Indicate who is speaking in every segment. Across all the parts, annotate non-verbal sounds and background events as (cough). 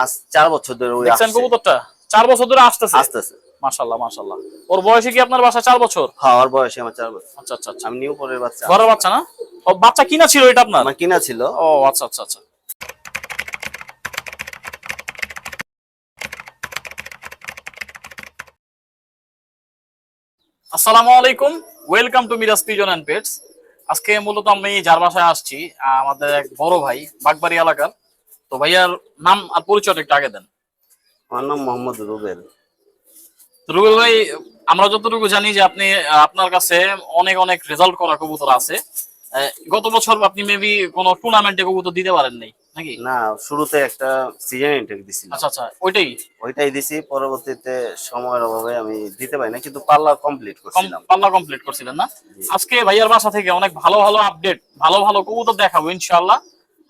Speaker 1: আজ চার বছর ধরে ওই
Speaker 2: দেখছেন কবুতরটা? চার বছর ধরে আসতেছে?
Speaker 1: আসতেছে।
Speaker 2: মাশাল্লাহ মাশাল্লাহ ওর বয়সে কি আপনার বাসা চার বছর?
Speaker 1: হ্যাঁ ওর বয়সে আমার চার বছর।
Speaker 2: আচ্ছা আচ্ছা আচ্ছা।
Speaker 1: আমি নিউ পরের বাচ্চা।
Speaker 2: ঘরের বাচ্চা না? ও বাচ্চা কিনা ছিল এটা আপনার?
Speaker 1: আমার কিনা ছিল।
Speaker 2: ও আচ্ছা আচ্ছা আচ্ছা। আসসালামু আলাইকুম। Welcome to Miraj pigeon and pets আজকে মূলত আমি যার বাসায় আসছি আমাদের এক বড় ভাই বাগবাড়ি এলাকার। তো ভাইয়ার নাম আর পরিচয়টা একটু আগে দেন।
Speaker 1: আমার নাম মোহাম্মদ রুবেল।
Speaker 2: রুবেল ভাই আমরা যতটুকু জানি যে আপনি আপনার কাছে অনেক অনেক রেজাল্ট করা কবুতর আছে। গত বছর আপনি মেবি কোনো টুর্নামেন্টে কবুতর দিতে পারেন নাই নাকি?
Speaker 1: না শুরুতে একটা সিজন ইনটেক দিছিলাম।
Speaker 2: আচ্ছা আচ্ছা ওইটাই?
Speaker 1: ওইটাই দিছি পরবর্তীতে সময়ের অভাবে আমি দিতে পারি না কিন্তু পাল্লা কমপ্লিট করছিলাম।
Speaker 2: পাল্লা কমপ্লিট করছিলেন না? আজকে ভাইয়ার বাসা থেকে অনেক ভালো ভালো আপডেট ভালো ভালো কবুতর দেখাবো ইনশাআল্লাহ।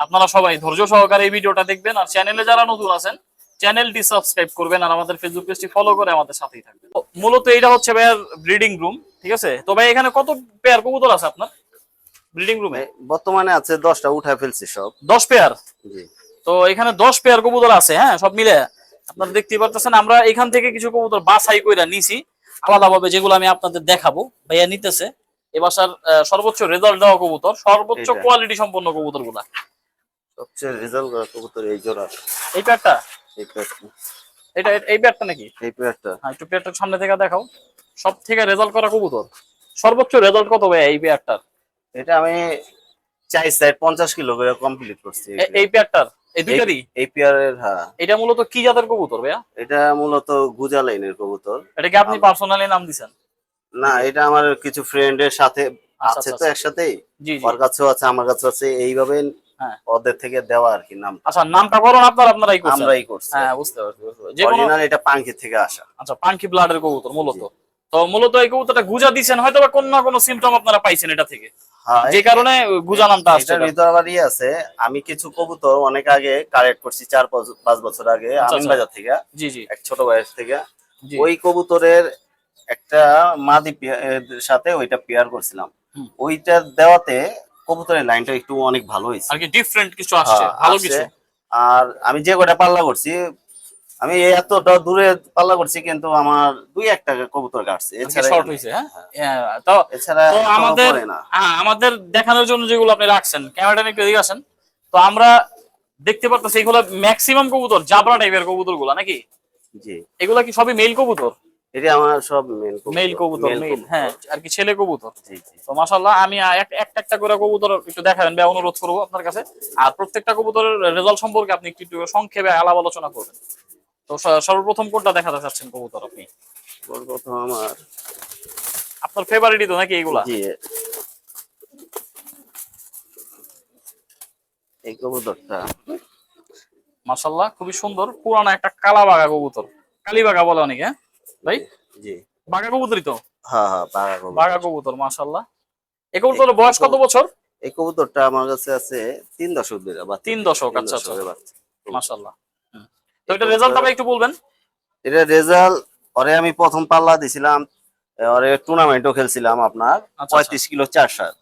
Speaker 2: আপনারা সবাই ধৈর্য সহকারে এই ভিডিওটা দেখবেন আর চ্যানেলে যারা নতুন আছেন চ্যানেলটি সাবস্ক্রাইব করবেন আর আমাদের ফেসবুক পেজটি ফলো করে আমাদের সাথেই থাকবেন। মূলত এটা হচ্ছে ভাইয়ার ব্রিডিং রুম ঠিক আছে? তো ভাই এখানে কত পেয়ার কবুতর আছে আপনার ব্রিডিং রুমে
Speaker 1: বর্তমানে আছে দশটা উঠা ফেলছি সব।
Speaker 2: দশ পেয়ার
Speaker 1: জি।
Speaker 2: তো এখানে দশ পেয়ার কবুতর আছে হ্যাঁ? সব মিলে আপনারা দেখতেই পারতেছেন আমরা এখান থেকে কিছু কবুতর বাছাই কইরা নিছি আলাদাভাবে যেগুলো আমি আপনাদের দেখাবো। ভাইয়া নিতেছে এ বাসার সর্বোচ্চ রেজাল্ট দেওয়া কবুতর সর্বোচ্চ কোয়ালিটি সম্পন্ন কবুতরগুলা
Speaker 1: সবচেয়ে রেজাল্ট কবুতর এই জোড়া।
Speaker 2: এই পেয়ারটা
Speaker 1: এই পেয়ারটা
Speaker 2: এটা এই পেয়ারটা নাকি?
Speaker 1: এই পেয়ারটা
Speaker 2: হ্যাঁ একটু পেয়ারটা সামনে থেকে দেখাও। সব থেকে রেজাল্ট করা কবুতর। সর্বোচ্চ রেজাল্ট কত ভাইয়া এই পেয়ারটার
Speaker 1: এটা আমি চাই সাইড পঞ্চাশ কিলো করে কমপ্লিট করছি
Speaker 2: এই পেয়ারটার এই দুইটারই?
Speaker 1: এই পেয়ারের হ্যাঁ।
Speaker 2: এটা মূলত কি জাতের কবুতর ভাইয়া?
Speaker 1: এটা মূলত গুজা লাইনের কবুতর।
Speaker 2: এটা কি আপনি পার্সোনালি নাম দিছেন?
Speaker 1: না এটা আমার কিছু ফ্রেন্ডের সাথে
Speaker 2: আচ্ছা,
Speaker 1: আছে তো
Speaker 2: আচ্ছা।
Speaker 1: একসাথেই। ওর কাছেও আছে আমার কাছেও আছে। এইভাবে। ওদের থেকে দেওয়া আর কি নাম
Speaker 2: আচ্ছা নামটা করুন আপনার আপনারাই করছেন।
Speaker 1: আমরাই করছি।
Speaker 2: হ্যাঁ বুঝতে পারছি বুঝতে পারছি। যে
Speaker 1: অরিজিনাল এটা পাঙ্কি থেকে আসা।
Speaker 2: আচ্ছা পাঙ্কি ব্লাডের কবুতর মূলত। তো মূলত এই কবুতরটা গুজা দিছেন হয়তো বা কোনো না কোনো সিমটম আপনারা পাইছেন এটা থেকে।
Speaker 1: হ্যাঁ
Speaker 2: যে কারণে গুজা নামটা আসছে
Speaker 1: ভিতর আবার ইয়ে আছে আমি কিছু কবুতর অনেক আগে কালেক্ট করছি চার পাঁচ- বছর আগে
Speaker 2: আচ্ছা,
Speaker 1: আমিন বাজার থেকে
Speaker 2: জি জি।
Speaker 1: এক ছোট বয়স থেকে। ওই কবুতরের একটা মাদি সাথে ওইটা পেয়ার করছিলাম। ওইটা দেওয়াতে কবুতরের লাইনটা একটু অনেক ভালো হয়েছে।
Speaker 2: আর কি ডিফারেন্ট কিছু আসছে
Speaker 1: হ্যাঁ,
Speaker 2: ভালো কিছু?
Speaker 1: আর আমি যে কটা পাল্লা করছি আমি এতটা দূরে পাল্লা করছি কিন্তু আমার দুই একটা কবুতর কাটছে। এছাড়া
Speaker 2: শর্ট হয়েছে হ্যাঁ? হ্যাঁ, তো
Speaker 1: এছাড়া
Speaker 2: তো আমাদের হ্যাঁ, আমাদের দেখানোর জন্য যেগুলো আপনি রাখছেন ক্যামেরাটা একটু এদিকে আসেন। তো আমরা দেখতে পারতেছি এগুলো ম্যাক্সিমাম কবুতর জাবরা টাইপের কবুতরগুলা নাকি?
Speaker 1: জি।
Speaker 2: এগুলা কি সবই মেল কবুতর?
Speaker 1: এটা আমার সব মেল
Speaker 2: মেল কবুতর মেল হ্যাঁ আর কি ছেলে কবুতর।
Speaker 1: জি জি।
Speaker 2: তো আমি একটা একটা করে কবুতর একটু দেখাবেন বা অনুরোধ করব আপনার কাছে। আর প্রত্যেকটা কবুতরের রেজাল্ট সম্পর্কে আপনি একটু সংক্ষেপে আলাপ আলোচনা করবেন। তো সর্বপ্রথম কোনটা দেখাতে চাচ্ছেন কবুতর আপনি?
Speaker 1: আমার
Speaker 2: আপনার ফেভারিটই তো নাকি এগুলা?
Speaker 1: জি। এই কবুতরটা।
Speaker 2: মাশাল্লাহ খুবই সুন্দর পুরানো একটা কালা বাগা কবুতর। কালী বাগা বলে অনেকে হ্যাঁ? ভাই?
Speaker 1: জি
Speaker 2: বাগা কবুতরই তো?
Speaker 1: হ্যাঁ হ্যাঁ বাঘা কবুতর।
Speaker 2: এই কবুতরের বয়স কত বছর?
Speaker 1: এই কবুতরটা আমার কাছে আছে তিন দশক ধরে বা
Speaker 2: তিন দশক আচ্ছা আচ্ছা। তো এটা রেজাল্টটা ভাই একটু বলবেন।
Speaker 1: এটা রেজাল্ট ওরে আমি প্রথম পাল্লা দিছিলাম ওরে টুর্নামেন্টও খেলছিলাম আপনার
Speaker 2: আচ্ছা।
Speaker 1: পঁয়ত্রিশ কিলো চার সাইড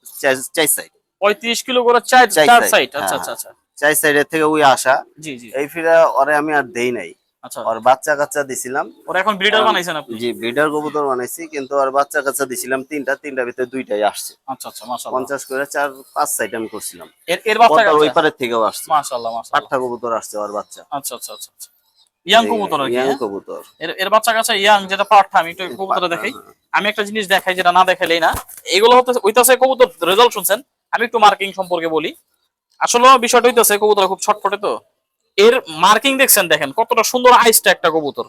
Speaker 1: চার সাইড
Speaker 2: পঁয়ত্রিশ কিলো করে চার
Speaker 1: চার
Speaker 2: সাইড আচ্ছা
Speaker 1: হ্যাঁ,
Speaker 2: আচ্ছা আচ্ছা।
Speaker 1: চার সাইডের থেকে ওই আসা।
Speaker 2: জি জি।
Speaker 1: এই ফিরা ওরে আমি আর দেই নাই।
Speaker 2: আচ্ছা।
Speaker 1: ওর বাচ্চা কাচ্চা দিছিলাম।
Speaker 2: ওরা এখন ব্রিডার বানাইছেন আপনি
Speaker 1: জি ব্রিডার কবুতর বানাইছি কিন্তু ওর বাচ্চা কাচ্চা দিছিলাম তিনটা তিনটার ভিতরে দুইটাই আসছে।
Speaker 2: আচ্ছা আচ্ছা মাশাআল্লাহ।
Speaker 1: পঞ্চাশ করে চার পাঁচ সাইড আমি করছিলাম।
Speaker 2: এর এর বাচ্চা
Speaker 1: পদ্মার ওই
Speaker 2: কাচ্চা
Speaker 1: পারের থেকেও আসছে।
Speaker 2: মাশাআল্লাহ মাশাআল্লাহ।
Speaker 1: আটটা কবুতর আসছে ওর বাচ্চা।
Speaker 2: আচ্ছা আচ্ছা আচ্ছা আচ্ছা। ইয়াং কবুতর
Speaker 1: ইয়াং
Speaker 2: হ্যাঁ?
Speaker 1: কবুতর।
Speaker 2: এর এর বাচ্চা ইয়াং যেটা আমি একটু দেখাই। আমি একটা জিনিস দেখাই যেটা না দেখাইলেই না। এগুলো হচ্ছে ওইটাছে কবুতর রেজাল্ট শুনছেন? আমি একটু মার্কিং সম্পর্কে বলি। আসলে বিষয়টা হইতেছে কবুতর খুব ছটফটে তো। এর মার্কিং দেখছেন দেখেন কতটা সুন্দর আইসটা একটা কবুতর।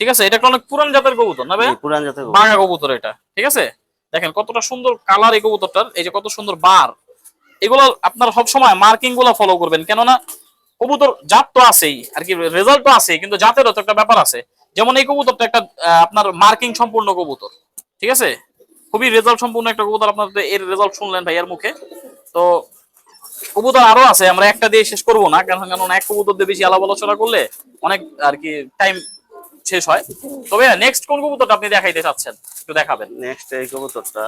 Speaker 2: ঠিক আছে? এটা অনেক পুরান জাতের কবুতর না ভাই?
Speaker 1: পুরান জাতের কবুতর।
Speaker 2: বাঘা কবুতর এটা ঠিক আছে? দেখেন কতটা সুন্দর কালার এই কবুতরটার এই যে কত সুন্দর বার এগুলো আপনারা সবসময় মার্কিংগুলো ফলো করবেন কেননা কবুতর জাত তো আছেই আর কি রেজাল্ট তো আছেই কিন্তু জাতেরও তো একটা ব্যাপার আছে। যেমন এই কবুতরটা একটা আপনার মার্কিং সম্পূর্ণ কবুতর ঠিক আছে? খুবই রেজাল্ট সম্পূর্ণ একটা কবুতর আপনার এর রেজাল্ট শুনলেন ভাইয়ার মুখে। তো কবুতর আরও আছে আমরা একটা দিয়ে শেষ করব না কারণ কারণ এক কবুতর দিয়ে বেশি আলাপ আলোচনা করলে অনেক আর কি টাইম শেষ হয়। তবে নেক্সট কোন কবুতরটা আপনি দেখাইতে চাচ্ছেন? একটু দেখাবেন।
Speaker 1: নেক্সট এই কবুতরটা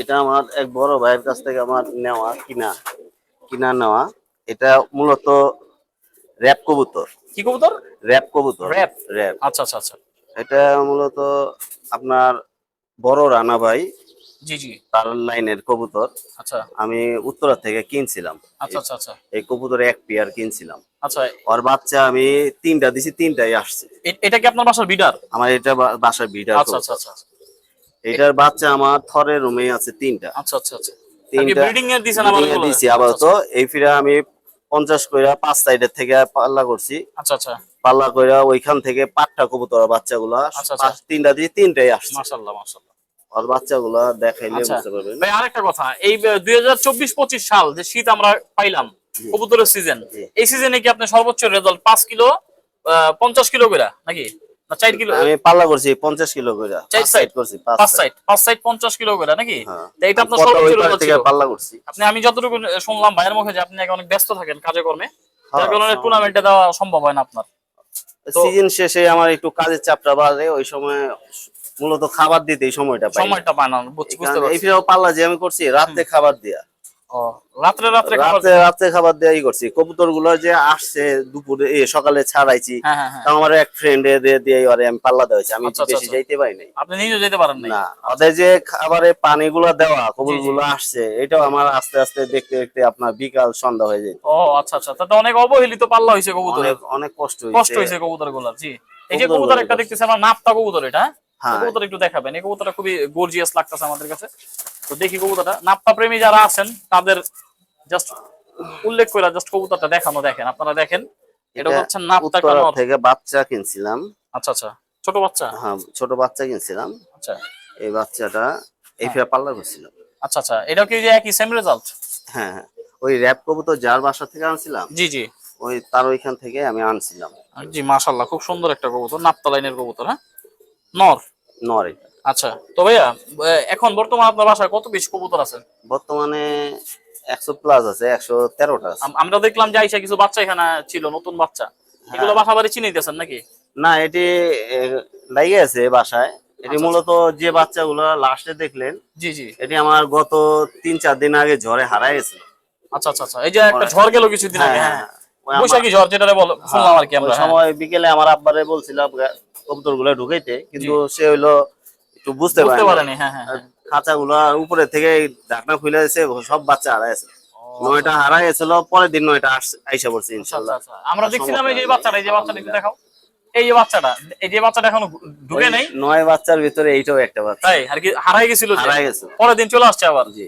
Speaker 1: এটা আমার এক বড় ভাইয়ের কাছ থেকে আমার নেওয়া কিনা কিনা নেওয়া। এটা মূলত র্যাপ কবুতর।
Speaker 2: কি কবুতর?
Speaker 1: র্যাপ কবুতর।
Speaker 2: র্যাপ?
Speaker 1: র্যাপ
Speaker 2: আচ্ছা আচ্ছা আচ্ছা।
Speaker 1: এটা মূলত আপনার বড় রানা ভাই
Speaker 2: জি জি।
Speaker 1: তার লাইনের কবুতর
Speaker 2: আচ্ছা।
Speaker 1: আমি উত্তরা থেকে কিনছিলাম।
Speaker 2: আচ্ছা আচ্ছা আচ্ছা।
Speaker 1: এই কবুতর এক পেয়ার কিনছিলাম।
Speaker 2: আচ্ছা।
Speaker 1: ওর বাচ্চা আমি তিনটা দিছি তিনটাই আসছে।
Speaker 2: এটা কি আপনার বাসার বিডার?
Speaker 1: আমার এটা বাসার বিডার
Speaker 2: আচ্ছা আচ্ছা আচ্ছা।
Speaker 1: এটার বাচ্চা আমার থরের রুমে আছে তিনটা।
Speaker 2: আচ্ছা আচ্ছা আচ্ছা।
Speaker 1: তিনটা
Speaker 2: ব্রিডিং এর দিছেন আবার
Speaker 1: breeding এ
Speaker 2: এগুলো?
Speaker 1: আপাতত। এই ফিরে আমি পঞ্চাশ কইরা পাঁচ সাইডের থেকে পাল্লা করছি।
Speaker 2: আচ্ছা আচ্ছা।
Speaker 1: পাল্লা কইরা ওইখান থেকে পাঁচটা কবুতর বাচ্চাগুলা
Speaker 2: আচ্ছা, আচ্ছা।
Speaker 1: তিনটা দিয়ে তিনটাই আসছে।
Speaker 2: মাশাআল্লাহ মাশাআল্লাহ
Speaker 1: আর বাচ্চাগুলা দেখাইলে
Speaker 2: আচ্ছা।
Speaker 1: বুঝতে পারবেন।
Speaker 2: ভাই আরেকটা কথা এই দুই হাজার চব্বিশ পঁচিশ সাল যে শীত আমরা পাইলাম কবুতরের সিজন এই সিজনে কি আপনি সর্বোচ্চ রেজাল্ট পাঁচ কিলো আহ, পঞ্চাশ কিলো করে নাকি? না চার কিলো?
Speaker 1: আমি পাল্লা করছি পঞ্চাশ কিলো করে
Speaker 2: চার
Speaker 1: পাঁচ সাইড করছি
Speaker 2: পাঁচ
Speaker 1: পাঁচ
Speaker 2: সাইড পাঁচ সাইড পঞ্চাশ কিলো করে নাকি?
Speaker 1: হ্যাঁ।
Speaker 2: এটা আপনার সর্বোচ্চ
Speaker 1: থেকে
Speaker 2: ছিল।
Speaker 1: পাল্লা করছি।
Speaker 2: আপনি আমি যতটুকু শুনলাম ভাইয়ের মুখে যে আপনি এখন অনেক ব্যস্ত থাকেন কাজে কর্মে যার
Speaker 1: হ্যাঁ,
Speaker 2: কারণে
Speaker 1: হ্যাঁ।
Speaker 2: টুর্নামেন্টে দেওয়া সম্ভব হয় না আপনার।
Speaker 1: সিজন শেষে আমার একটু কাজের চাপটা বাড়ে ওই সময় মূলত খাবার দিতে এই সময়টা পাই।
Speaker 2: সময়টা পায় না বুঝ- বুঝতে
Speaker 1: এই
Speaker 2: পারছি।
Speaker 1: ফিরেও পাল্লা যে আমি করছি রাতে খাবার দিয়া।
Speaker 2: ও, রাত্রে রাত্রে খাবার
Speaker 1: করছি। কবুতরগুলো যে আসছে দুপুরে সকালে ছাড়াইছি
Speaker 2: হ্যাঁ হ্যাঁ হ্যাঁ।
Speaker 1: তা আমার এক ফ্রেন্ড দিয়ে দিয়ে ওরে আমি পাল্লা দেওয়াছি আমি
Speaker 2: আচ্ছা, আচ্ছা,
Speaker 1: বেশি
Speaker 2: আচ্ছা।
Speaker 1: যাইতে পারি নাই।
Speaker 2: আপনি নিজে যেতে পারেন
Speaker 1: না ওদের যে খাবারে পানিগুলো দেওয়া কবুল। গুলো আসছে এটাও আমার আস্তে আস্তে দেখতে দেখতে আপনার বিকাল সন্ধ্যা হয়ে যায়।
Speaker 2: ও আচ্ছা আচ্ছা। তাতে অনেক অবহেলিত পাল্লা হয়েছে কবুতরের।
Speaker 1: অনেক কষ্ট
Speaker 2: কষ্ট
Speaker 1: হয়েছে
Speaker 2: কবুতরগুলার জি। এই যে কবুতর একটা। দেখতেছি আমরা নাপতা কবুতর এটা। কবুতর একটু দেখাবেন। এই কবুতরটা খুবই গর্জিয়াস লাগতেছে আমাদের কাছে। তো দেখি কবুতরটা। নাপতা প্রেমী যারা আছেন তাদের জাস্ট উল্লেখ করে জাস্ট কবুতরটা দেখানো দেখেন। আপনারা দেখেন এটা হচ্ছে নাপতা কানর
Speaker 1: থেকে বাচ্চা কিনছিলাম।
Speaker 2: আচ্ছা আচ্ছা। ছোট বাচ্চা?
Speaker 1: হ্যাঁ ছোট বাচ্চা কিনছিলাম।
Speaker 2: আচ্ছা।
Speaker 1: এই বাচ্চাটা এই
Speaker 2: হ্যাঁ।
Speaker 1: ফিরে পাল্লা করছিলাম
Speaker 2: আচ্ছা আচ্ছা। এটা কি যে একই সেম রেজাল্ট
Speaker 1: হ্যাঁ হ্যাঁ। ওই র্যাপ কবুতর যার বাসা থেকে আনছিলাম
Speaker 2: জি জি।
Speaker 1: ওই তার ওইখান থেকে আমি আনছিলাম।
Speaker 2: জি মাশাল্লাহ খুব সুন্দর একটা কবুতর নাপতা লাইনের কবুতর হ্যাঁ? নর?
Speaker 1: নর এটা।
Speaker 2: আচ্ছা তো ভাইয়া এখন বর্তমান আপনার বাসায় কত পিস কবুতর আছে?
Speaker 1: বর্তমানে একশো প্লাস আছে একশো তেরোটা
Speaker 2: আমরা দেখলাম যে আইসা কিছু বাচ্চা এখানে ছিল নতুন বাচ্চা। এগুলো বাসা বাড়ি চিনাইতেছেন নাকি?
Speaker 1: না এটি লাগে আছে বাসায়। এটি
Speaker 2: আচ্ছা,
Speaker 1: মূলত যে বাচ্চাগুলো লাস্টে দেখলেন
Speaker 2: জি জি।
Speaker 1: এটি আমার গত তিন চার দিন আগে ঝড়ে হারাই গেছে।
Speaker 2: আচ্ছা আচ্ছা আচ্ছা। এই যে একটা ঝড় গেল কিছুদিন আগে হ্যাঁ বৈশাখী ঝড় যেটা বল শুনলাম আর কি আমরা হ্যাঁ।
Speaker 1: সময় বিকেলে আমার আব্বারে বলছিলাম কবুতরগুলো ঢুকাইতে কিন্তু সে হইল একটু বুঝতে
Speaker 2: বুঝতে
Speaker 1: পারে
Speaker 2: পারেনি হ্যাঁ হ্যাঁ হ্যাঁ।
Speaker 1: খাঁচা গুলো উপরে থেকে ঢাকনা খুলে গেছে সব বাচ্চা হারাই আছে নয়টা হারাই গেছিল পরের দিন নয়টা আইসা পড়ছে
Speaker 2: আচ্ছা,
Speaker 1: ইনশাল্লাহ।
Speaker 2: আচ্ছা, আচ্ছা। আমরা দেখছিলাম এই যে বাচ্চাটা এই যে বাচ্চাটা একটু দেখাও। এই যে বাচ্চাটা এই যে বাচ্চাটা এখনও ঢুকে নেই?
Speaker 1: নয় বাচ্চার ভিতরে এইটাও একটা বাচ্চা।
Speaker 2: তাই? আর কি হারাই গেছিল
Speaker 1: হারাই গেছে।
Speaker 2: পরের দিন চলে আসছে আবার?
Speaker 1: জি।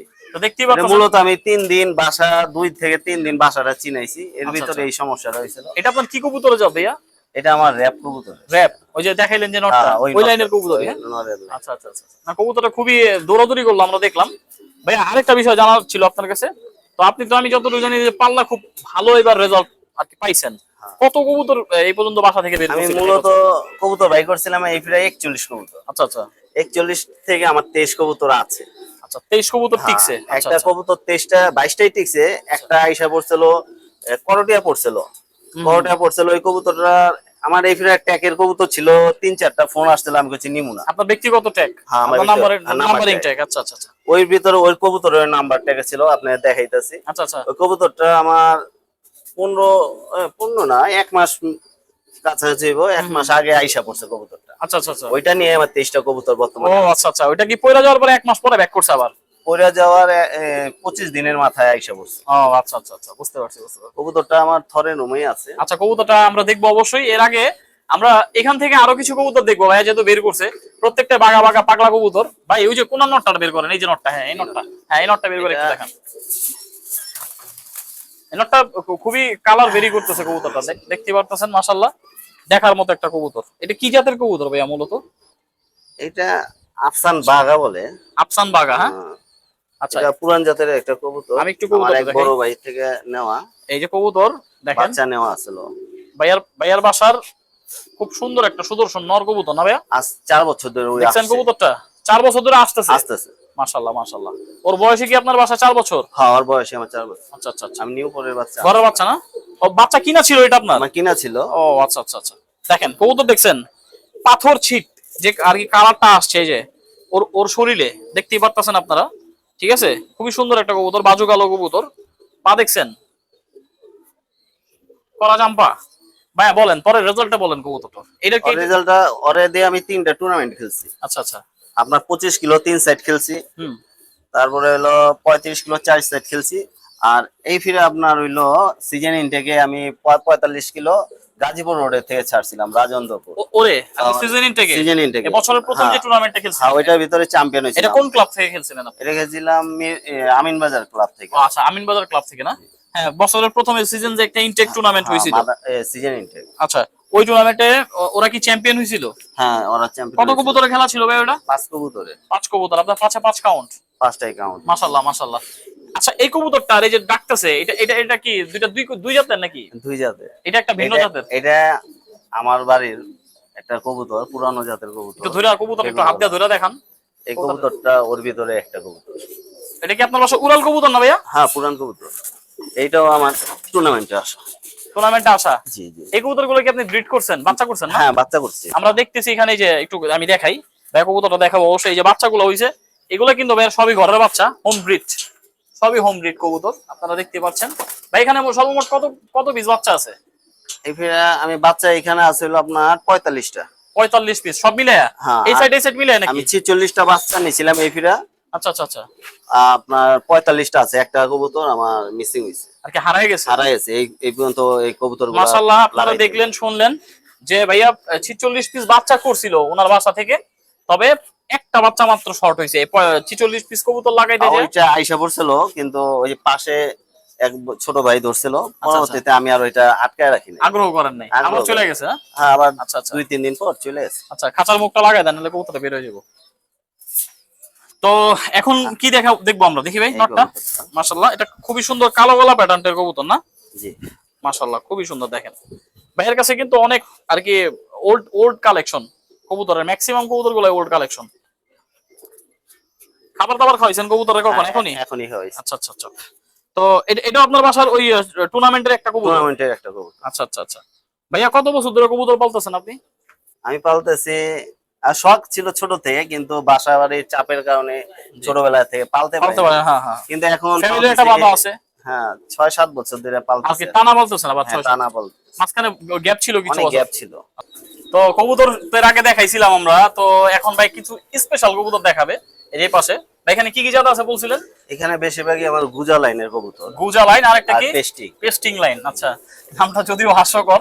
Speaker 1: মূলত আমি তিন দিন বাসা দুই থেকে তিন দিন বাসাটা চিনাইছি। এর ভিতরে। এই সমস্যাটা হয়েছিল।
Speaker 2: এটা আপনার কি কবুতরে যাও ভাইয়া?
Speaker 1: এটা আমার র্যাপ কবুতর।
Speaker 2: র্যাপ ওই যে দেখাইলেন যে নটটা?
Speaker 1: হ্যাঁ,
Speaker 2: ওই লাইনের কবুতর হ্যাঁ? আচ্ছা আচ্ছা আচ্ছা। না কবুতরটা খুবই দৌড়াদৌড়ি করল আমরা দেখলাম। ভাই আরেকটা বিষয় জানার ছিল আপনার কাছে। তো আপনি তো আমি যতটুকু জানি যে পাল্লা খুব ভালো এবার রেজাল্ট আর কি পাইছেন। কত কবুতর এই পর্যন্ত বাসা থেকে বের
Speaker 1: আমি মূলত কবুতর বাই করছিলাম এই প্রায় একচল্লিশ কবুতর।
Speaker 2: আচ্ছা আচ্ছা।
Speaker 1: একচল্লিশ থেকে আমার তেইশ কবুতর আছে।
Speaker 2: আচ্ছা তেইশ কবুতর
Speaker 1: হ্যাঁ,
Speaker 2: টিকছে। আচ্ছা,
Speaker 1: একটা
Speaker 2: আচ্ছা।
Speaker 1: কবুতর তেইশটা বাইশটাই টিকছে। একটা আইসা পড়ছিল করটিয়া পড়ছিল। করটিয়া পড়ছিল ওই কবুতরটা আমার এই ফিরে ট্যাকের কবুতর ছিল তিন চারটা ফোন আসছিল আমি কিছু নিমু না।
Speaker 2: আপনার ব্যক্তিগত ট্যাগ
Speaker 1: হ্যাঁ, আমার
Speaker 2: নাম্বারিং ট্যাগ আচ্ছা আচ্ছা আচ্ছা।
Speaker 1: ওই ভিতরে ওই কবুতরের নাম্বার ট্যাগে ছিল আপনার দেখাইতেছি।
Speaker 2: আচ্ছা আচ্ছা।
Speaker 1: ওই কবুতরটা আমার পনেরো পনেরো না এক মাস কাছাকাছি এক মাস আগে আইসা পড়ছে কবুতরটা।
Speaker 2: আচ্ছা আচ্ছা আচ্ছা।
Speaker 1: ওইটা নিয়ে আমার তেইশটা কবুতর বর্তমানে ও
Speaker 2: আচ্ছা আচ্ছা। ওইটা কি পয়লা যাওয়ার পরে এক মাস পরে ব্যাক করছে আবার?
Speaker 1: পড়ে যাওয়ার পঁচিশ দিনের মাথায় আইসা পড়ছে।
Speaker 2: ও আচ্ছা আচ্ছা আচ্ছা বুঝতে পারছি বুঝতে পারছি।
Speaker 1: কবুতরটা আমার থরে নমেই আছে।
Speaker 2: আচ্ছা কবুতরটা আমরা দেখব অবশ্যই। এর আগে আমরা এখান থেকে আরও কিছু কবুতর দেখব। ভাই যেহেতু বের করছে প্রত্যেকটা বাগা বাগা পাগলা কবুতর। ভাই ওই যে কোন নটটা বের করেন এই যে নটটা হ্যাঁ এই নটটা। হ্যাঁ এই নটটা বের করে একটু দেখান। এই নটটা খুবই কালার বেরি করতেছে কবুতরটা। দেখ- দেখতে পারতেছেন মাশাল্লাহ দেখার মতো একটা কবুতর। এটা কি জাতের কবুতর ভাইয়া মূলত?
Speaker 1: এটা আফসান বাঘা বলে।
Speaker 2: আফসান বাগা হ্যাঁ?
Speaker 1: হ্যাঁ।
Speaker 2: আচ্ছা
Speaker 1: এটা পুরান জাতের একটা কবুতর।
Speaker 2: আমি একটু কবুতর দেখাই।
Speaker 1: বড় ভাই থেকে নেওয়া।
Speaker 2: এই যে কবুতর দেখেন।
Speaker 1: বাচ্চা নেওয়া আছিল
Speaker 2: ভাইয়ার ভাইয়ার বাসার খুব সুন্দর একটা সুদর্শন নর কবুতর না ভাইয়া?
Speaker 1: আজ চার বছর ধরে ওই
Speaker 2: দেখছেন কবুতরটা? চার বছর ধরে আসতেছে?
Speaker 1: আসতেছে।
Speaker 2: মাশাল্লাহ মাশাল্লাহ। ওর বয়সে কি আপনার বাসা চার বছর?
Speaker 1: হ্যাঁ ওর বয়সে আমার চার বছর।
Speaker 2: আচ্ছা আচ্ছা আচ্ছা।
Speaker 1: আমি নিউ পরের বাচ্চা।
Speaker 2: ঘরের বাচ্চা না? ও বাচ্চা কিনা ছিল এটা আপনার?
Speaker 1: আমার কিনা ছিল।
Speaker 2: ও আচ্ছা আচ্ছা আচ্ছা। দেখেন কবুতর দেখছেন? পাথর ছিট যে আর কি কালারটা আসছে এই যে। ওর ওর শরীরে দেখতেই পারতেছেন আপনারা? ঠিক আছে? খুবই সুন্দর একটা কবুতর বাজু কালো কবুতর। পা দেখছেন? করা জাম্পা ভাইয়া বলেন পরে রেজাল্টটা বলেন কবুতরটা। এটা কি
Speaker 1: রেজাল্টটা ওরে দিয়ে আমি তিনটা টুর্নামেন্ট খেলছি।
Speaker 2: আচ্ছা আচ্ছা।
Speaker 1: আপনার পঁচিশ কিলো তিন সাইড খেলছি।
Speaker 2: হুম।
Speaker 1: তারপরে হলো পঁয়ত্রিশ কিলো চার সাইড খেলছি। আর এই ফিরে আপনার হইল সিজন ইনটেকে আমি প- পঁয়তাল্লিশ কিলো গাজীপুর রোডে থেকে ছাড়ছিলাম রাজেন্দ্রপুর
Speaker 2: ওরে সিজন ইনটেকে
Speaker 1: সিজন ইনটেকে
Speaker 2: বছরের প্রথম যে টুর্নামেন্টটা খেলছেন
Speaker 1: হ্যাঁ ওইটার ভিতরে চ্যাম্পিয়ন
Speaker 2: এটা কোন ক্লাব থেকে খেলছিলেন আপনি?
Speaker 1: এটা খেলছিলাম আমিন বাজার ক্লাব থেকে।
Speaker 2: আচ্ছা আমিন বাজার ক্লাব থেকে না? হ্যাঁ বছরের প্রথম সিজন যে একটা ইনটেক টুর্নামেন্ট হয়েছিল।
Speaker 1: সিজন ইনটেক
Speaker 2: আচ্ছা ওই টুর্নামেন্টে ওরা কি চ্যাম্পিয়ন হয়েছিল?
Speaker 1: হ্যাঁ ওরা চ্যাম্পিয়ন কত
Speaker 2: কবুতরের খেলা ছিল ভাই ওটা?
Speaker 1: পাঁচ কবুতরে
Speaker 2: পাঁচ কবুতর আপনার পাঁচে পাঁচ কাউন্ট
Speaker 1: পাঁচটা অ্যাকাউন্ট
Speaker 2: মাশাল্লাহ মাশাল্লাহ আচ্ছা এই কবুতরটা এই যে ডাকতেছে এটা এটা এটা কি দুইটা দুই দুই জাতের নাকি?
Speaker 1: দুই জাতের।
Speaker 2: এটা একটা ভিন্ন জাতের?
Speaker 1: এটা আমার বাড়ির একটা কবুতর পুরানো জাতের কবুতর।
Speaker 2: ধরে কবুতর একটু হাত দিয়ে ধরে দেখান।
Speaker 1: এই কবুতরটা ওর ভিতরে একটা কবুতর।
Speaker 2: এটা কি আপনার বাসা উড়াল কবুতর না ভাইয়া?
Speaker 1: হ্যাঁ পুরান কবুতর। এইটাও আমার টুর্নামেন্টে আসা।
Speaker 2: টুর্নামেন্টে আসা?
Speaker 1: জি জি।
Speaker 2: এই কবুতরগুলো কি আপনি ব্রিড করছেন? বাচ্চা করছেন না?
Speaker 1: হ্যাঁ বাচ্চা করছি।
Speaker 2: আমরা দেখতেছি এখানে যে একটু আমি দেখাই। ভাই কবুতরটা দেখাবো অবশ্যই। এই যে বাচ্চাগুলো হইছে এগুলো কিন্তু ভাইয়ের সবই ঘরের বাচ্চা হোম ব্রিড সবই হোম ব্রিড কবুতর আপনারা দেখতে পাচ্ছেন। ভাই এখানে সর্বমোট কত কত পিস বাচ্চা আছে?
Speaker 1: আমি বাচ্চা এখানে আছে হলো আপনার পঁয়তাল্লিশটা।
Speaker 2: পঁয়তাল্লিশ পিস সব মিলে
Speaker 1: হ্যাঁ,
Speaker 2: এই সাইড এই সাইড মিলে নাকি?
Speaker 1: আমি ছিচল্লিশটা বাচ্চা নিয়েছিলাম এই ফিরা।
Speaker 2: আচ্ছা আচ্ছা আচ্ছা।
Speaker 1: আপনার পঁয়তাল্লিশটা আছে একটা কবুতর আমার মিসিং হয়েছে
Speaker 2: আর কি হারাই গেছে?
Speaker 1: হারাই আছে এই এই পর্যন্ত এই কবুতর
Speaker 2: আপনারা দেখলেন শুনলেন যে ভাইয়া ছিচল্লিশ পিস বাচ্চা করছিল ওনার বাসা থেকে। তবে একটা বাচ্চা মাত্র শর্ট হয়েছে। ছিচল্লিশ পিস কবুতর লাগাই দিয়ে
Speaker 1: ওইটা আইসা পড়ছিল কিন্তু ওই যে পাশে এক ছোট ভাই ধরছিল।
Speaker 2: আচ্ছা।
Speaker 1: পরবর্তীতে আমি আর ওইটা আটকায় রাখিনি।
Speaker 2: আগ্রহ করেন নাই। আবার চলে গেছে হ্যাঁ?
Speaker 1: হ্যাঁ আবার
Speaker 2: আচ্ছা আচ্ছা।
Speaker 1: দুই তিন দিন পর চলে এসে
Speaker 2: আচ্ছা খাঁচার মুখটা লাগাই দেন নাহলে কবুতরটা বের হয়ে যাব। তো এখন কি দেখা দেখব আমরা দেখি ভাই নটটা। মাশাল্লাহ এটা খুবই সুন্দর কালো গলা প্যাটার্নের কবুতর না?
Speaker 1: জি।
Speaker 2: মাশাল্লাহ খুবই সুন্দর দেখেন। ভাইয়ের কাছে কিন্তু অনেক আর কি ওল্ড ওল্ড কালেকশন কবুতরের ম্যাক্সিমাম কবুতরগুলো ওল্ড কালেকশন খাবার দাবার খাওয়াইছেন কবুতরের কখন? এখনই?
Speaker 1: হ্যাঁ, এখনই হয়েছে।
Speaker 2: আচ্ছা আচ্ছা আচ্ছা। তো এটা- আপনার বাসার ওই টুর্নামেন্টের একটা কবুতর?
Speaker 1: টুর্নামেন্টের একটা কবুতর।
Speaker 2: আচ্ছা আচ্ছা আচ্ছা। ভাইয়া কত বছর ধরে কবুতর পালতেছেন আপনি?
Speaker 1: আমি পালতেছি শখ ছিল ছোট থেকে কিন্তু বাসা বাড়ির চাপের কারণে ছোটবেলা থেকে পালতে পারি
Speaker 2: হ্যাঁ হ্যাঁ।
Speaker 1: কিন্তু এখন
Speaker 2: একটা বাধা আছে।
Speaker 1: হ্যাঁ ছয় সাত বছর ধরে
Speaker 2: আর
Speaker 1: পালতেছি
Speaker 2: টানা পালতেছেন আবার
Speaker 1: হ্যাঁ, টানা পাল
Speaker 2: মাঝখানে গ্যাপ ছিল কিছু
Speaker 1: গ্যাপ ছিল
Speaker 2: তো কবুতর তো এর আগে দেখাইছিলাম আমরা তো এখন ভাই কিছু স্পেশাল কবুতর দেখাবে যে পাশে। এখানে কি কি জাত আছে বলছিলেন?
Speaker 1: এখানে বেশিরভাগই আমার গুজা লাইনের কবুতর।
Speaker 2: গুজা লাইন আর একটা কি?
Speaker 1: পেস্টিক
Speaker 2: পেস্টিং লাইন আচ্ছা। নামটা যদিও হাস্যকর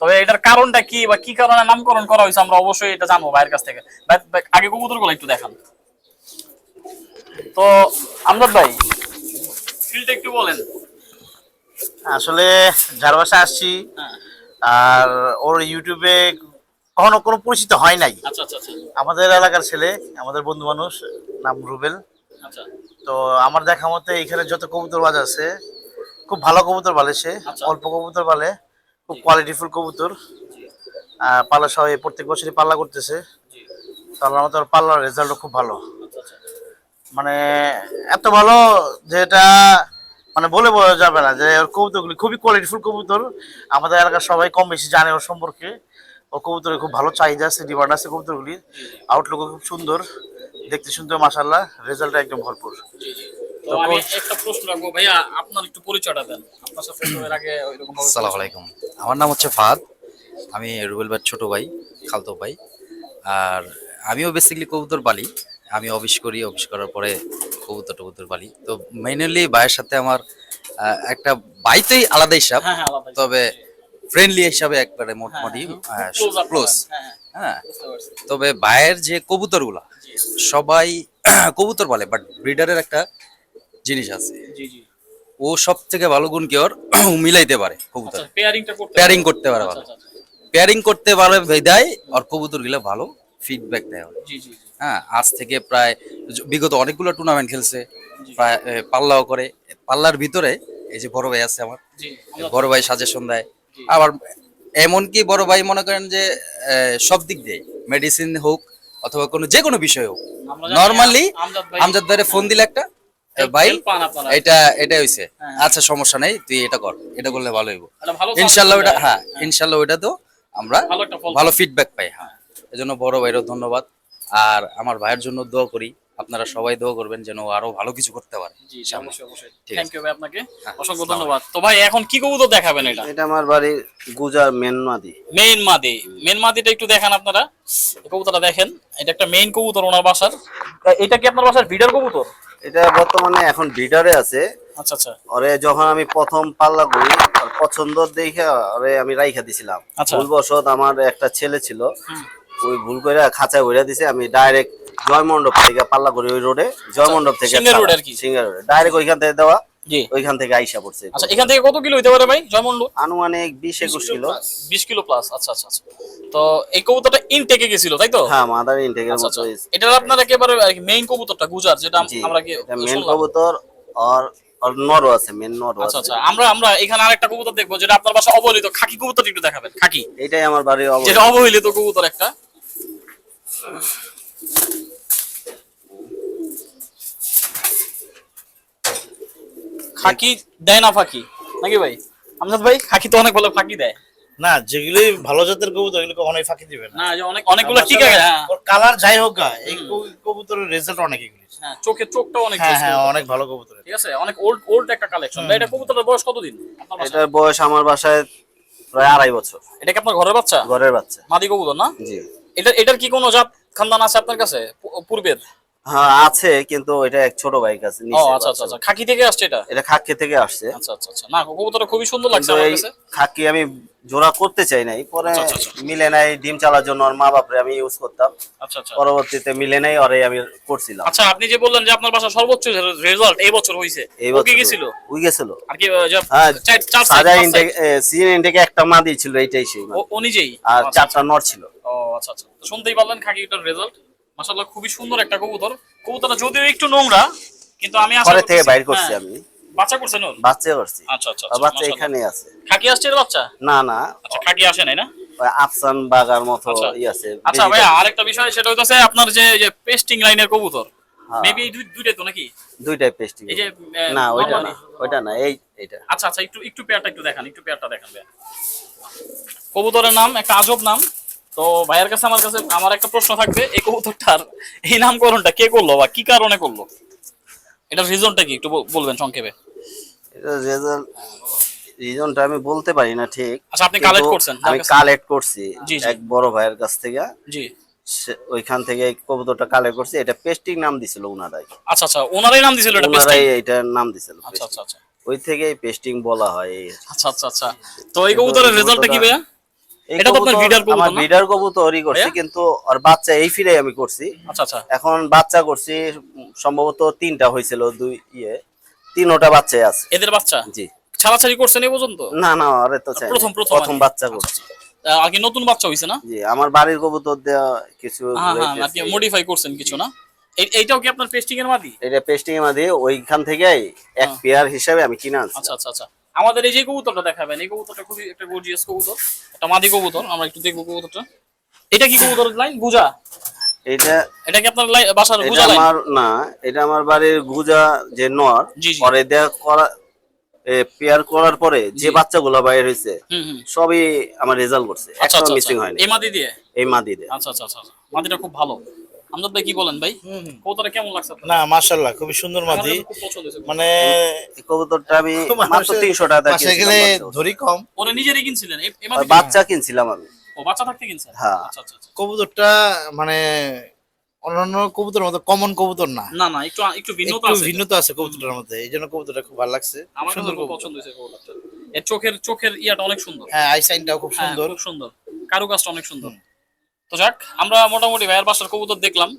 Speaker 2: তবে এটার কারণটা কি বা কি কারণে নামকরণ করা হয়েছে আমরা অবশ্যই এটা জানব ভাইয়ের কাছ থেকে। আগে কবুতরগুলো একটু দেখান। তো আমরাদ ভাই ফিল্ডটা একটু বলেন।
Speaker 3: আসলে যার বাসা আসছি
Speaker 2: হ্যাঁ।
Speaker 3: আর ওর ইউটিউবে কখনো কোনো পরিচিত হয় নাই।
Speaker 2: আচ্ছা আচ্ছা আচ্ছা।
Speaker 3: আমাদের এলাকার ছেলে আমাদের বন্ধু মানুষ নাম রুবেল।
Speaker 2: আচ্ছা।
Speaker 3: তো আমার দেখা মতে এখানে যত কবুতর বাজ আছে খুব ভালো কবুতর পালে সে। অল্প কবুতর পালে খুব কোয়ালিটিফুল কবুতর। পাল্লা সবাই প্রত্যেক বছরই পাল্লা করতেছে। আল্লাহর মতো পাল্লার রেজাল্টও খুব ভালো। মানে এত ভালো যেটা মানে বলে বোঝা যাবে না যে ওর কবুতরগুলি খুবই কোয়ালিটিফুল কবুতর। আমাদের এলাকার সবাই কম বেশি জানে ওর সম্পর্কে। ও কবুতরের খুব ভালো চাহিদা আছে ডিমান্ড আছে কবুতরগুলির। আউটলুকও খুব সুন্দর দেখতে সুন্দর মাসাল্লাহ রেজাল্ট একদম ভরপুর।
Speaker 2: জি জি। তো আমি একটা প্রশ্ন রাখব ভাইয়া আপনার একটু পরিচয়টা দেন। আপনার সাথে এর আগে ওইরকম
Speaker 4: আসসালামু আলাইকুম। আমার নাম হচ্ছে ফাদ আমি রুবেল ভাইয়ের ছোট ভাই খালতো ভাই। আর আমিও বেসিক্যালি কবুতর বালি। আমি অফিস করি অফিস করার পরে কবুতর টবুতর বালি। তো মেইনলি ভাইয়ের সাথে আমার একটা বাইতেই আলাদা হিসাব তবে ফ্রেন্ডলি হিসাবে একবারে মোটামুটি ক্লোজ
Speaker 2: হ্যাঁ হ্যাঁ
Speaker 4: হ্যাঁ
Speaker 2: পারছি।
Speaker 4: তবে ভাইয়ের যে কবুতরগুলা সবাই (clears throat) কবুতর বলে বাট ব্রিডারের একটা জিনিস আছে। ও সব থেকে ভালো গুণ কি ওর? (clears throat) মিলাইতে পারে কবুতর।
Speaker 2: আচ্ছা করতে
Speaker 4: পেয়ারিং করতে পারে ভালো।
Speaker 2: আচ্ছা, আচ্ছা,
Speaker 4: পেয়ারিং করতে পারে দেয় আর কবুতরগুলো ভালো ফিডব্যাক দেয় হ্যাঁ আজ থেকে প্রায় বিগত অনেকগুলো টুর্নামেন্ট খেলছে প্রায় পাল্লাও করে পাল্লার ভিতরে এই যে বড় ভাই আছে আমার বড় ভাই সাজেশন দেয়। আবার এমনকি বড় ভাই মনে করেন যে সব দিক দিয়ে মেডিসিন হোক অথবা কোনো যে কোনো বিষয় হোক। নর্মালি
Speaker 2: আমজাদ ভাই
Speaker 4: আমজাদ ভাইরে ফোন দিলে একটা ভাই। এটা এটা হইছে।
Speaker 2: হ্যাঁ।
Speaker 4: আচ্ছা সমস্যা নেই তুই এটা কর এটা করলে ভালো হইব।
Speaker 2: একটা
Speaker 4: ইনশাল্লাহ ওটা হ্যাঁ ইনশাল্লাহ ওটা তো আমরা
Speaker 2: ভালো
Speaker 4: ভালো ফিডব্যাক পাই হ্যাঁ। এজন্য বড় ভাইয়েরও ধন্যবাদ। আর আমার ভাইয়ের জন্য দোয়া করি। আপনারা সবাই দোয়া করবেন যেন আরও ভালো কিছু করতে পারে।
Speaker 2: জি জি, অবশ্যই অবশ্যই। থ্যাংক ইউ ভাই আপনাকে।
Speaker 4: হ্যাঁ,
Speaker 2: অসংখ্য ধন্যবাদ। তো ভাই এখন কি কবুতর দেখাবেন এটা?
Speaker 1: এটা আমার বাড়ির গুজার মেন মাদি।
Speaker 2: মেইন মাদি। মাদিটা একটু দেখান আপনারা। এই কবুতরটা দেখেন এটা একটা মেইন কবুতর ওনার বাসার। এটা কি আপনার বাসার ভিডার কবুতর?
Speaker 1: এটা বর্তমানে এখন ব্রিডারে আছে।
Speaker 2: আচ্ছা আচ্ছা।
Speaker 1: ওরে যখন আমি প্রথম পাল্লা করি পছন্দ দেখে ওরে আমি রাইখা দিছিলাম।
Speaker 2: আচ্ছা।
Speaker 1: ভুলবশত আমার একটা ছেলে ছিল। ওই ভুল করে খাঁচায় ভরে দিছে আমি ডাইরেক্ট জয় মণ্ডপ থেকে পাল্লা করি ওই রোডে জয় মণ্ডপ থেকে
Speaker 2: সিংহের road আর কি?
Speaker 1: সিঙ্গার রোডে ডাইরেক্ট ওইখান থেকে দেওয়া
Speaker 2: জি।
Speaker 1: ওইখান থেকে আইসা পড়ছে।
Speaker 2: আচ্ছা এখান থেকে কত কিলো হইতে পারে ভাই
Speaker 1: আনুমানিক বিশ একুশ কিলো
Speaker 2: বিশ কিলো প্লাস আচ্ছা আচ্ছা আচ্ছা। তো এই কবুতরটা ইনটেকে গেছিল তাই তো?
Speaker 1: হ্যাঁ মাদার ইনটেকের
Speaker 2: আচ্ছা
Speaker 1: মতো
Speaker 2: আচ্ছা এটা আপনার একেবারে মেইন কবুতরটা গুজার যেটা আমরা কি শুনলাম।
Speaker 1: কবুতর আর আর নরও আছে মেন নরও
Speaker 2: আচ্ছা আচ্ছা আমরা আমরা এখানে আরেকটা কবুতর দেখব যেটা আপনার বাসা অবহেলিত খাকি কবুতর একটু দেখাবেন খাকি।
Speaker 1: এটাই আমার বাড়ির
Speaker 2: যেটা অবহেলিত কবুতর একটা। খাকি দেয় না ফাঁকি? নাকি ভাই? আমজাদ ভাই খাকি তো অনেক ভালো ফাঁকি দেয়।
Speaker 3: না যেগুলি ভালো জাতের কবুতর এগুলো অনেক ফাঁকি দিবে না।
Speaker 2: না যে অনেক অনেকগুলো ঠিক আছে
Speaker 3: কালার যাই হোক গা, এই কবুতরের রেজাল্ট অনেক এগুলি
Speaker 2: হ্যাঁ চোখের চোখটাও অনেক
Speaker 3: হ্যাঁ হ্যাঁ অনেক ভালো কবুতর
Speaker 2: ঠিক আছে অনেক ওল্ড ওল্ড একটা কালেকশন এটা কবুতরের বয়স কতদিন?
Speaker 1: এটার বয়স আমার বাসায় প্রায় আড়াই বছর।
Speaker 2: এটা কি আপনার ঘরের বাচ্চা?
Speaker 1: ঘরের বাচ্চা।
Speaker 2: মাদি কবুতর না?
Speaker 1: জি।
Speaker 2: এটা এটার কি কোনো জাত খানদান আছে আপনার কাছে? পূর্বের?
Speaker 1: হ্যাঁ আছে কিন্তু এটা এক ছোট ভাই কাছে
Speaker 2: ও
Speaker 1: নিচে
Speaker 2: আচ্ছা আচ্ছা আচ্ছা খাকি থেকে আসছে এটা?
Speaker 1: এটা খাক্কি থেকে আসছে।
Speaker 2: আচ্ছা আচ্ছা আচ্ছা। না কবুতরটা খুবই সুন্দর লাগছে আমার কাছে।
Speaker 1: খাক্কি আমি জোড়া করতে চাই নাই পরে
Speaker 2: আচ্ছা, আচ্ছা, আচ্ছা।
Speaker 1: মিলে নাই ডিম চালার জন্য ওর মা বাপরে আমি ইউজ করতাম।
Speaker 2: আচ্ছা আচ্ছা।
Speaker 1: পরবর্তীতে মিলে নাই ওরে আমি করছিলাম।
Speaker 2: আচ্ছা আপনি যে বললেন যে আপনার বাসা সর্বোচ্চ রেজাল্ট এই বছর হয়েছে
Speaker 1: এই বছর
Speaker 2: গেছিল?
Speaker 1: উই গেছিল।
Speaker 2: আর কি
Speaker 1: হ্যাঁ
Speaker 2: চার- চার
Speaker 1: সাজা ইনটেক? ইনটেকে একটা মাদি ছিল এইটাই সেই
Speaker 2: ও- নিজেই?
Speaker 1: আর
Speaker 2: আচ্ছা,
Speaker 1: চারটা নর ছিল।
Speaker 2: ও আচ্ছা আচ্ছা। তো শুনতেই পারলেন খাকিটার রেজাল্ট মাশাআল্লাহ খুবই সুন্দর একটা কবুতর। কবুতরটা যদিও একটু নোংরা কিন্তু আমি
Speaker 1: ঘরে থেকে বাইর করছি
Speaker 2: হ্যাঁ,
Speaker 1: আমি।
Speaker 2: বাচ্চা করছেন ওর?
Speaker 1: বাচ্চা করছি।
Speaker 2: আচ্ছা আচ্ছা আচ্ছা,
Speaker 1: বাচ্চা এখানে আছে।
Speaker 2: খাকি আসছে বাচ্চা?
Speaker 1: না না।
Speaker 2: আচ্ছা খাকি আসে নাই না?
Speaker 1: আফসান বাগার মতো
Speaker 2: আচ্ছা।
Speaker 1: ই আছে
Speaker 2: আচ্ছা ভাইয়া আরেকটা বিষয় সেটা হইতাছে আপনার যে যে পেস্টিং লাইনের কবুতর।
Speaker 1: হ্যাঁ।
Speaker 2: মেবি দুইটাই তো নাকি?
Speaker 1: দুইটাই পেস্টিং
Speaker 2: এই যে
Speaker 1: না ওইটা না ওইটা না এই এটা
Speaker 2: আচ্ছা আচ্ছা একটু একটু পেয়ারটা একটু দেখান একটু পেয়ারটা দেখান কবুতরের নাম একটা আজব নাম। তো ভাইয়ের কাছে আমার কাছে আমার একটা প্রশ্ন থাকবে এই কবুতরটার এই নামকরণটা কে করল বা কি কারণে করল? এটার রিজনটা কি? একটু বলবেন সংক্ষেপে।
Speaker 1: এটা রেজাল্ট রিজনটা আমি বলতে পারি না ঠিক
Speaker 2: আচ্ছা, আপনি collect করছেন,
Speaker 1: আমি কালেক্ট করছি। এক বড় ভাইয়ের কাছ থেকে।
Speaker 2: জি।
Speaker 1: ওইখান থেকে কবুতরটা কালেক্ট করছি এটা পেস্টিং নাম দিছিল ওনারাই
Speaker 2: আচ্ছা আচ্ছা ওনারাই নাম দিছিল এটা
Speaker 1: ওনারাই এইটার নাম দিছিল
Speaker 2: আচ্ছা আচ্ছা আচ্ছা।
Speaker 1: ওই থেকেই পেস্টিং বলা হয়।
Speaker 2: আচ্ছা আচ্ছা আচ্ছা। তো এই কবুতরের রেজাল্টটা কি ভাইয়া? এটা তো আপনার breeder কবুতর
Speaker 1: আমার
Speaker 2: না?
Speaker 1: বিডার কবুতরই করছি কিন্তু আর বাচ্চা এই ফিরে আমি করছি।
Speaker 2: আচ্ছা আচ্ছা।
Speaker 1: এখন বাচ্চা করছি সম্ভবত তিনটা হয়েছিল দুই ইয়ে তিনোটা বাচ্চাই আছে।
Speaker 2: এদের বাচ্চা?
Speaker 1: জি।
Speaker 2: ছাড়াছাড়ি করছেন এই পর্যন্ত?
Speaker 1: না না আরে তো চাই
Speaker 2: প্রথম প্রথম
Speaker 1: প্রথম বাচ্চা
Speaker 2: আচ্ছা,
Speaker 1: করছি।
Speaker 2: আচ্ছা। আর কি নতুন বাচ্চা হইছে না?
Speaker 1: জি আমার বাড়ির কবুতর দেওয়া কিছু
Speaker 2: হ্যাঁ হ্যাঁ কি মডিফাই করছেন কিছু না? এই- এইটাও কি আপনার পেস্টিং এর মাদি?
Speaker 1: এটা পেস্টিং এর মধ্যে ওইখান থেকেই এক
Speaker 2: হ্যাঁ।
Speaker 1: পেয়ার হিসাবে আমি কিনে আনছি।
Speaker 2: আচ্ছা আচ্ছা আচ্ছা। আমাদের এই যে কবুতরটা দেখাবেন এই কবুতরটা খুবই একটা গর্জিয়াস কবুতর। একটা মাদি কবুতর আমরা একটু দেখব কবুতরটা। এটা কি কবুতরের লাইন গুজা?
Speaker 1: এটা
Speaker 2: এটা কি আপনার বাসার গুজা লাইন
Speaker 1: আমার না এটা আমার বাড়ির গুজা যে নর। পরে দেয়া করা পেয়ার করার পরে যে বাচ্চাগুলো বাইর হয়েছে সবই আমার রেজাল্ট করছে
Speaker 2: আচ্ছা
Speaker 1: একটা
Speaker 2: আচ্ছা
Speaker 1: মিসিং
Speaker 2: আচ্ছা।
Speaker 1: হয়নি।
Speaker 2: এই মাদি দিয়ে?
Speaker 1: এই মাদিরে
Speaker 2: আচ্ছা আচ্ছা আচ্ছা আচ্ছা। মাদিটা খুব ভালো। আমজাদ ভাই কি বলেন ভাই? কবুতরটা কেমন লাগছে
Speaker 3: না মাশাল্লাহ খুবই সুন্দর মাদি।
Speaker 2: কাছে খুব পছন্দ হয়েছে
Speaker 3: মানে
Speaker 1: কবুতরটা আমি (laughs) মাত্র
Speaker 3: মানুষের
Speaker 1: তিনশো টাকা দিয়ে
Speaker 3: বাসায় গেলে
Speaker 1: বাচ্চা।
Speaker 3: ধরি কম।
Speaker 2: ওরে নিজেরই কিনছিলেন? এই- এই
Speaker 1: আর
Speaker 2: মাদি
Speaker 1: বাচ্চা কিনছিলাম আমি।
Speaker 2: ও বাচ্চা থাকতে কিনছেন?
Speaker 1: হ্যাঁ।
Speaker 2: আচ্ছা আচ্ছা আচ্ছা।
Speaker 3: কবুতরটা মানে অন্যান্য কবুতরের মতো কমন কবুতর না।
Speaker 2: না না একটু একটু ভিন্নতা আছে
Speaker 3: ভিন্নতা আছে কবুতরের মধ্যে এই জন্য কবুতরটা খুব ভালো লাগছে।
Speaker 2: আমার
Speaker 3: সুন্দর
Speaker 2: কাছে খুব
Speaker 3: কবুতর।
Speaker 2: পছন্দ হয়েছে কবুতরটা। এর চোখের চোখের ইয়াটা অনেক সুন্দর।
Speaker 3: হ্যাঁ আই সাইনটাও খুব
Speaker 2: হ্যাঁ,
Speaker 3: সুন্দর।
Speaker 2: খুব সুন্দর। কারুকাজটা অনেক সুন্দর। তো যাক আমরা মোটামুটি ভাইয়ের বাসার কবুতর দেখলাম।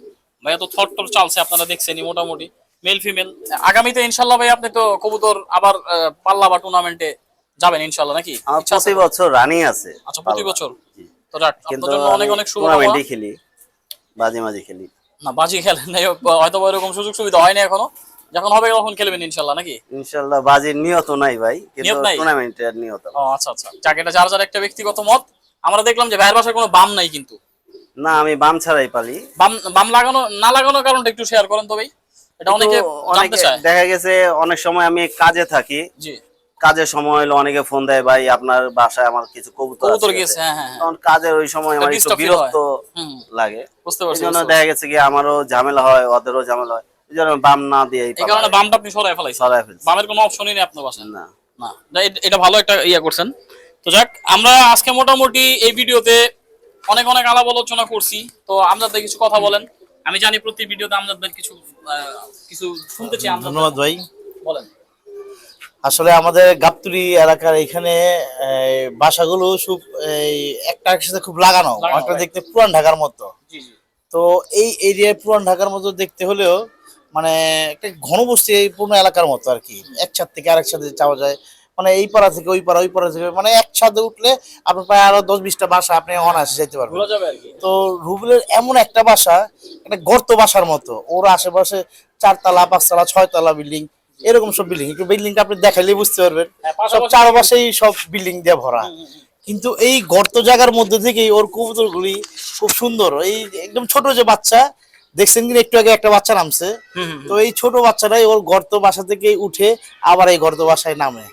Speaker 2: ভাইয়া তো থট টট চালছে আপনারা দেখছেনই মোটামুটি মেল ফিমেল আগামীতে ইনশাল্লাহ ভাই আপনি তো কবুতর আবার পাল্লা বা টুর্নামেন্টে যাবেন ইনশাল্লাহ নাকি?
Speaker 1: প্রতি বছর রানিং আছে
Speaker 2: আচ্ছা প্রতি বছর তো যাক আপনার জন্য অনেক অনেক শুভকামনা।
Speaker 1: খেলি মাঝে মাঝে খেলি।
Speaker 2: না বাজি খেলেন নাই হয়তো বা এরকম সুযোগ সুবিধা হয়নি এখনও। যখন হবে তখন খেলবেন ইনশাল্লাহ নাকি?
Speaker 1: ইনশাল্লাহ বাজির নিয়ত নাই ভাই কিন্তু? টুর্নামেন্টের নিয়ত।
Speaker 2: ও আচ্ছা আচ্ছা। যাক এটা যার যার একটা ব্যক্তিগত মত আমরা দেখলাম যে ভাইয়ের বাসায় কোনো বাম নাই কিন্তু।
Speaker 1: না আমি বাম ছাড়াই পালি।
Speaker 2: বাম বাম লাগানো না লাগানোর কারণটা একটু শেয়ার করেন তো ভাই। এটা অনেকে জানতে
Speaker 1: অনেকে
Speaker 2: চায়।
Speaker 1: দেখা গেছে অনেক সময় আমি কাজে থাকি।
Speaker 2: জি।
Speaker 1: কাজের সময় হলো অনেকে ফোন দেয় ভাই আপনার বাসায় আমার কিছু কবুতর
Speaker 2: কবুতর গেছে হ্যাঁ হ্যাঁ হ্যাঁ।
Speaker 1: তখন কাজের ওই সময় আমার একটু বিরক্ত লাগে।
Speaker 2: বুঝতে পারছি
Speaker 1: জন্য
Speaker 2: বুঝতে
Speaker 1: দেখা গেছে কি আমারও ঝামেলা হয় ওদেরও ঝামেলা হয়। এই জন্য বাম না দিয়ে।
Speaker 2: এই কারণে বামটা আপনি সরাই ফেলাইছেন।
Speaker 1: সরাই ফেলছি।
Speaker 2: বামের কোনো অপশনই নেই আপনার বাসায়।
Speaker 1: না।
Speaker 2: না, এটা ভালো একটা ইয়া করছেন। তো যাক আমরা আজকে মোটামুটি এই ভিডিওতে অনেক অনেক আলাপ আলোচনা করছি। তো আমজাদ ভাই কিছু কথা বলেন। আমি জানি প্রতি ভিডিওতে আমজাদ ভাই কিছু কিছু শুনতে চাই।
Speaker 3: ধন্যবাদ ভাই।
Speaker 2: বলেন।
Speaker 3: আসলে আমাদের গাবতুলি এলাকার এখানে বাসাগুলো খুব এই, একটা একটার সাথে খুব লাগানো অনেকটা দেখতে পুরান ঢাকার মতো। তো এই এরিয়ায় পুরান ঢাকার মতো দেখতে হলেও মানে একটা ঘনবস্তি এই পূর্ণ এলাকার মতো আর কি। এক ছাদ থেকে আরেক ছাদে যাওয়া যায়। মানে এই পাড়া থেকে ওই পাড়া ওই পাড়া থেকে মানে একসাথে উঠলে আপনার প্রায় আরও দশ বিশটা বাসা আপনি অনায়াসে যেতে পারবেন। তো রুবেলের এমন একটা বাসা একটা গর্ত বাসার মতো। ওর আশেপাশে চারতলা পাঁচতলা ছয়তলা বিল্ডিং এরকম সব বিল্ডিং একটু বিল্ডিংটা আপনি দেখাইলেই বুঝতে পারবেন।
Speaker 2: হ্যাঁ,
Speaker 3: সব চারপাশেই সব বিল্ডিং দিয়ে ভরা। কিন্তু এই গর্ত জায়গার মধ্যে থেকেই ওর কবুতরগুলি খুব সুন্দর। এই একদম ছোট যে বাচ্চা দেখছেন কিনা? একটু আগে একটা বাচ্চা নামছে। তো এই ছোট বাচ্চাটাই ওর গর্ত বাসা থেকে উঠে আবার এই গর্ত বাসায় নামে।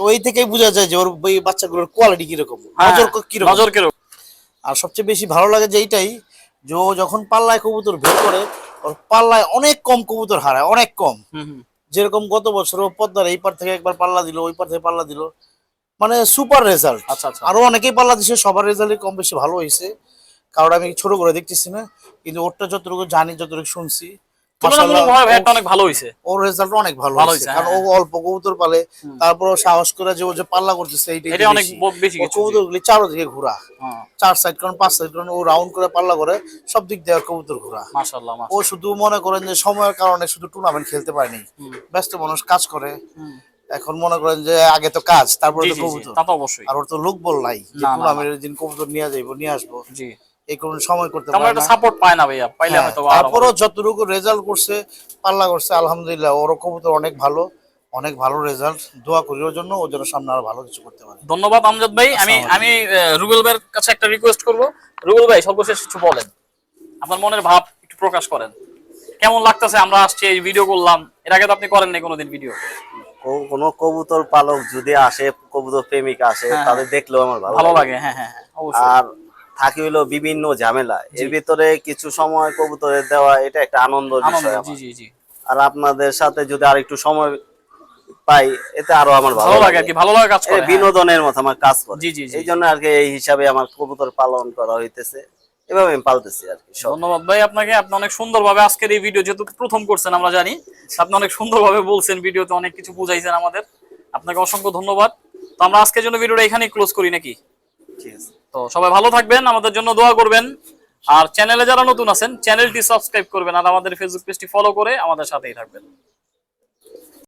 Speaker 3: তো এই থেকেই বোঝা যায় যে ওর এই বাচ্চাগুলোর কোয়ালিটি কীরকম
Speaker 2: হ্যাঁ,
Speaker 3: নজর কীরকম।
Speaker 2: নজর কীরকম।
Speaker 3: আর সবচেয়ে বেশি ভালো লাগে যে এইটাই যে ও যখন পাল্লায় কবুতর বের করে ওর পাল্লায় অনেক কম কবুতর হারায় অনেক কম।
Speaker 2: হুম, হুম।
Speaker 3: যেরকম গত বছর ও পদ্মার এই পার থেকে একবার পাল্লা দিল ওই পার থেকে পাল্লা দিল মানে সুপার রেজাল্ট
Speaker 2: আচ্ছা আচ্ছা।
Speaker 3: আরও অনেকেই পাল্লা দিছে সবার রেজাল্টই কম বেশি ভালো হয়েছে কারণ আমি ছোট করে দেখতেছি না কিন্তু ওরটা যতটুকু জানি যতটুকু শুনছি মাশাআল্লাহ,
Speaker 2: তুলনামূলকভাবে
Speaker 3: ও-
Speaker 2: ভাইয়াটা অনেক ভালো হইছে।
Speaker 3: ওর রেজাল্ট অনেক ভালো
Speaker 2: ভালো
Speaker 3: হয়েছে
Speaker 2: হয়েছে,
Speaker 3: কারণ ও। অল্প কবুতর পালে তারপর সাহস করে যে ও যে পাল্লা করতেছে এইটাই
Speaker 2: অনেক বেশি।
Speaker 3: কবুতর গুলি চারোদিকে ঘোরা। চার সাইড কারণ পাঁচ সাইড কারণ ও রাউন্ড করে পাল্লা করে সব দিক দিয়ে কবুতর ঘোরা।
Speaker 2: মাশাআল্লাহ
Speaker 3: ও শুধু মনে করেন যে সময়ের কারণে শুধু টুর্নামেন্ট খেলতে পারেনি। ব্যস্ত মানুষ কাজ করে। এখন মনে করেন যে আগে তো কাজ তারপরে তো কবুতর।
Speaker 2: অবশ্যই।
Speaker 3: আর ওর তো লোক বল নাই টুর্নামেন্টের দিন কবুতর নিয়ে যাইবো নিয়ে আসব।
Speaker 2: জি।
Speaker 3: এই কোন সময় করতে পারে না।
Speaker 2: সাপোর্ট পায় না ভাইয়া। পাইলে
Speaker 3: হ্যাঁ,
Speaker 2: হয়তো
Speaker 3: তারপরও যতটুকু রেজাল্ট করছে পাল্লা করছে আলহামদুলিল্লাহ ওর কবুতর অনেক ভালো অনেক ভালো রেজাল্ট দোয়া করি ওর জন্য ও যেন সামনে আরও ভালো কিছু করতে পারে।
Speaker 2: ধন্যবাদ আমজাদ ভাই। আমি আমি রুবেল ভাইয়ের কাছে একটা রিকোয়েস্ট করব। রুবেল ভাই সর্বশেষ কিছু বলেন। আপনার মনের ভাব একটু প্রকাশ করেন। কেমন লাগতেছে? আমরা আসছি এই ভিডিও করলাম। এর আগে তো আপনি করেন নাই কোনোদিন ভিডিও
Speaker 1: কোনো কবুতর পালক যদি আসে কবুতর প্রেমিক আসে
Speaker 2: হ্যাঁ,
Speaker 1: তাদের দেখলেও আমার ভালো লাগে।
Speaker 2: হ্যাঁ হ্যাঁ হ্যাঁ,
Speaker 1: আর থাকি হইল বিভিন্ন ঝামেলা। এর ভিতরে কিছু সময় কবুতরের দেওয়া এটা একটা আনন্দ বিষয় আর আপনাদের সাথে যদি আর একটু সময় পাই এতে আরও আমার
Speaker 2: ভালো লাগে। আর কি ভালো লাগে কাজ করে হ্যাঁ।
Speaker 1: বিনোদনের মতো আমার কাজ করে।
Speaker 2: জি, জি, জি।
Speaker 1: এই জন্য আর কি এই হিসাবে আমার কবুতর পালন করা হইতেছে। এভাবে আমি পালতেছি আর কি
Speaker 2: ধন্যবাদ ভাই আপনাকে আপনি অনেক সুন্দরভাবে আজকের এই ভিডিও যেহেতু প্রথম করছেন আমরা জানি। আপনি অনেক সুন্দরভাবে বলছেন ভিডিওতে অনেক কিছু বুঝাইছেন আমাদের। আপনাকে অসংখ্য ধন্যবাদ। তো আমরা আজকের জন্য ভিডিওটা এখানেই ক্লোজ করি নাকি?
Speaker 1: ঠিক আছে।
Speaker 2: তো সবাই ভালো থাকবেন, আমাদের জন্য দোয়া করবেন। আর চ্যানেলে যারা নতুন আছেন, চ্যানেলটি সাবস্ক্রাইব করবেন আর আমাদের ফেসবুক পেজটি ফলো করে আমাদের সাথেই থাকবেন।